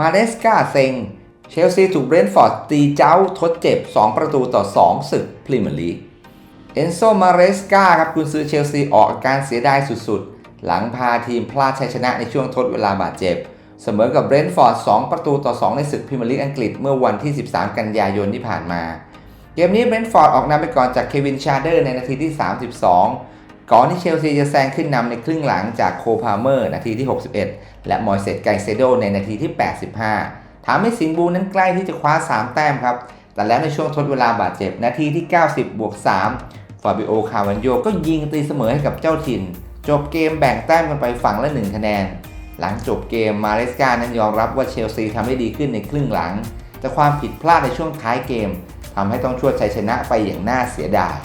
มาเลสกาเซ็ง เชลซีถูกเบรนท์ฟอร์ดตีเจ้าทดเจ็บ 2 ประตูต่อ 2 ศึกพรีเมียร์ลีก เอนโซมาเรสกาครับกุนซือเชลซีออกอาการเสียดายสุดๆ หลังพาทีมพลาดชัยชนะในช่วงทดเวลาบาดเจ็บ เสมอกับเบรนท์ฟอร์ด 2 ประตูต่อ 2 ในศึกพรีเมียร์ลีกอังกฤษเมื่อวันที่ 13 กันยายนที่ผ่านมา เกมนี้เบรนท์ฟอร์ดออกนำไปก่อนจากเควินชาเดอร์ในนาทีที่ 32 ก่อนที่เชลซีจะแซงขึ้นนำในครึ่งหลังจากโคพาเมอร์นาทีที่ 61 และมอยเซตไกเซโดในนาทีที่ 85ทำให้สิงบูนั้นใกล้ที่จะคว้า 3 แต้มครับ แต่แล้วในช่วงทดเวลาบาดเจ็บนาทีที่ 90บวก3ฟาบิโอ คาวันโยก็ยิงตีเสมอให้กับเจ้าถิ่น จบเกมแบ่งแต้มกันไปฝั่งละ 1 คะแนน หลังจบเกมมาเลสกานั้นยอมรับว่าเชลซีทำได้ดีขึ้นในครึ่งหลัง แต่ความผิดพลาดในช่วงท้ายเกมทำให้ต้องชวดชัยชนะไปอย่างน่าเสียดาย